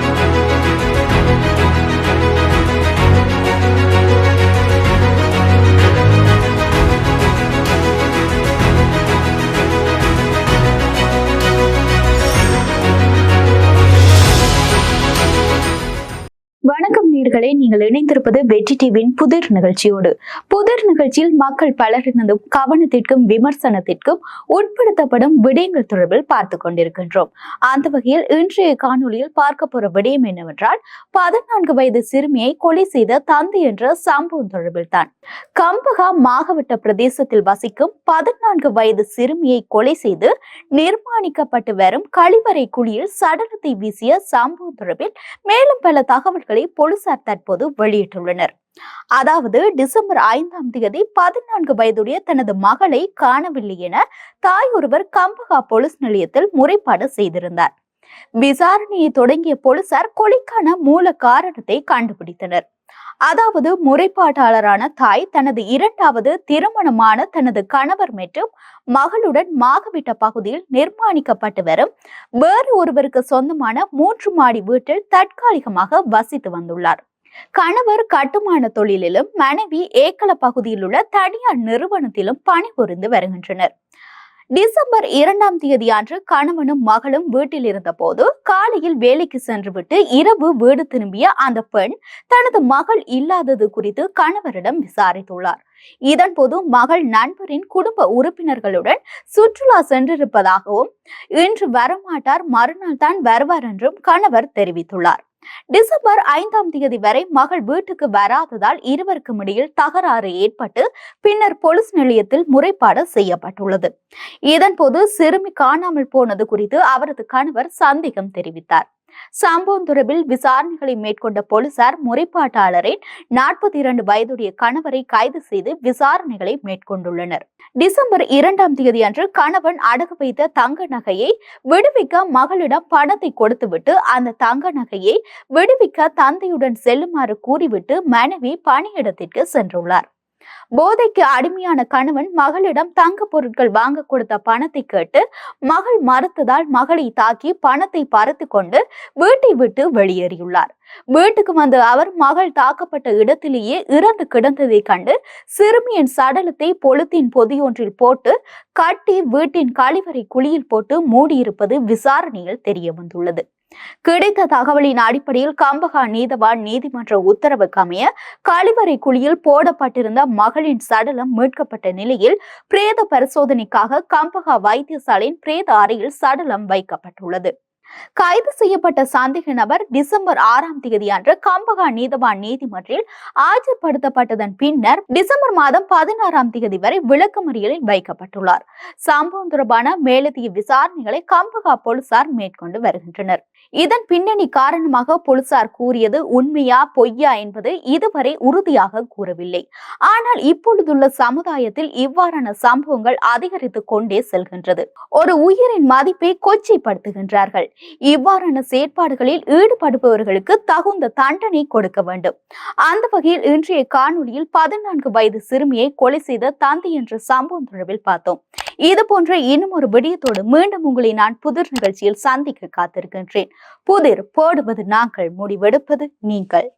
Thank you. நேர்களே நீங்கள் இணைந்திருப்பது வெற்றி டிவியின் புதிர் நிகழ்ச்சியோடு. புதிர் நிகழ்ச்சியில் மக்கள் பலரினதும் கவனத்திற்கும் விமர்சனத்திற்கும் உட்படுத்தப்படும் விடயங்கள் தொடர்பில் பார்த்து கொண்டிருக்கின்றோம். அந்த வகையில் இன்றைய காணொலியில் பார்க்க போற விடயம் என்னவென்றால் பதினான்கு வயது சிறுமியை கொலை செய்த தந்தை என்ற சம்பவம் தொடர்பில் தான் கம்பகா மாகவட்ட பிரதேசத்தில் வசிக்கும் பதினான்கு வயது சிறுமியை கொலை செய்து நிர்மாணிக்கப்பட்டு வரும் கழிவறை குழியில் சடலத்தை வீசிய சம்பவம் தொடர்பில் மேலும் பல தகவல்களை போலீசார் தற்போது வெளியிட்டுள்ளனர். அதாவது டிசம்பர் ஐந்தாம் தேதி பதினான்கு வயதுடைய தனது மகளை காணவில்லை என தாய் ஒருவர் கம்பகா போலீஸ் நிலையத்தில் முறைப்பாடு செய்திருந்தார். விசாரணையை தொடங்கிய போலீசார் கொலைக்கான மூல காரணத்தை கண்டுபிடித்தனர். அதாவது முறைப்பாட்டாளரான தாய் தனது இரண்டாவது திருமணமான தனது கணவர் மற்றும் மகளுடன் மாகவிட்ட பகுதியில் நிர்மாணிக்கப்பட்டு வரும் வேறு ஒருவருக்கு சொந்தமான மூன்று மாடி வீட்டில் தற்காலிகமாக வசித்து வந்துள்ளார். கணவர் கட்டுமான தொழிலிலும் மனைவி ஏக்கல பகுதியில் உள்ள தனியார் நிறுவனத்திலும் பணிபுரிந்து வருகின்றனர். டிசம்பர் இரண்டாம் தேதி அன்று கணவனும் மகளும் வீட்டில் இருந்தபோது காலையில் வேலைக்கு சென்றுவிட்டு இரவு வீடு திரும்பிய அந்த பெண் தனது மகள் இல்லாதது குறித்து கணவரிடம் விசாரித்துள்ளார். இதன்போது மகள் நண்பரின் குடும்ப உறுப்பினர்களுடன் சுற்றுலா சென்றிருப்பதாகவும் இன்று வரமாட்டார் மறுநாள் தான் வருவார் என்றும் கணவர் தெரிவித்துள்ளார். டிசம்பர் ஐந்தாம் தேதி வரை மகள் வீட்டுக்கு வராததால் இருவருக்கும் இடையில் தகராறு ஏற்பட்டு பின்னர் போலீஸ் நிலையத்தில் முறைப்பாடு செய்யப்பட்டுள்ளது. இதன்போது சிறுமி காணாமல் போனது குறித்து அவரது கணவர் சந்தேகம் தெரிவித்தார். சம்பவம் தொடர்பில் விசாரணைகளை மேற்கொண்ட போலீசார் முறைப்பாட்டாளரின் நாற்பத்தி இரண்டு வயதுடைய கணவரை கைது செய்து விசாரணைகளை மேற்கொண்டுள்ளனர். டிசம்பர் இரண்டாம் தேதி அன்று கணவன் அடகு வைத்த தங்க நகையை விடுவிக்க மகளிடம் பணத்தை கொடுத்துவிட்டு அந்த தங்க நகையை விடுவிக்க தந்தையுடன் செல்லுமாறு கூறிவிட்டு மனைவி பணியிடத்திற்கு சென்றுள்ளார். போதைக்கு அடிமையான கணவன் மகளிடம் தங்க பொருட்கள் வாங்க கொடுத்த பணத்தை கேட்டு மகள் மறுத்ததால் மகளை தாக்கி பணத்தை பறித்து கொண்டு வீட்டை விட்டு வெளியேறியுள்ளார். வீட்டுக்கு வந்த அவர் மகள் தாக்கப்பட்ட இடத்திலேயே இறந்து கிடந்ததை கண்டு சிறுமியின் சடலத்தை பொழுத்தின் பொதியொன்றில் போட்டு கட்டி வீட்டின் கழிவறை குழியில் போட்டு மூடியிருப்பது விசாரணையில் தெரிய வந்துள்ளது கிடைத்த தகவலின் அடிப்படையில் கம்பகா நீதவான் நீதிமன்ற உத்தரவுக்கு அமைய கழிவறை குழியில் போடப்பட்டிருந்த மகளின் சடலம் மீட்கப்பட்ட நிலையில் பிரேத பரிசோதனைக்காக கம்பகா வைத்தியசாலையின் பிரேத அறையில் சடலம் வைக்கப்பட்டுள்ளது. கைது செய்யப்பட்ட சந்தேக நபர் டிசம்பர் ஆறாம் தேதி அன்று கம்பகா நீதவான் நீதிமன்றில் ஆஜர்படுத்தப்பட்டதன் பின்னர் டிசம்பர் மாதம் பதினாறாம் தேதி வரை விளக்கமறியலில் வைக்கப்பட்டுள்ளார். சம்பவம் தொடர்பான மேலதிக விசாரணைகளை கம்பகா போலீசார் மேற்கொண்டு வருகின்றனர். இதன் பின்னணி காரணமாக போலீசார் கூறியது உண்மையா பொய்யா என்பது இதுவரை உறுதியாக கூறவில்லை. ஆனால் இப்பொழுதுள்ள சமுதாயத்தில் இவ்வாறான சம்பவங்கள் அதிகரித்துக் கொண்டே செல்கின்றது. ஒரு உயிரின் மதிப்பை கொச்சைப்படுத்துகின்றார்கள். இவ்வாறான செயற்பாடுகளில் ஈடுபடுபவர்களுக்கு தகுந்த தண்டனை கொடுக்க வேண்டும். அந்த வகையில் இன்றைய காணொலியில் பதினான்கு வயது சிறுமியை கொலை செய்த தந்தை என்ற சம்பவம் தொடர்பில் பார்த்தோம். இது போன்ற இன்னும் ஒரு விடயத்தோடு மீண்டும் உங்களை நான் புதிர் நிகழ்ச்சியில் சந்திக்க காத்திருக்கின்றேன். புதிர் போடுவது நாங்கள் முடிவெடுப்பது நீங்கள்.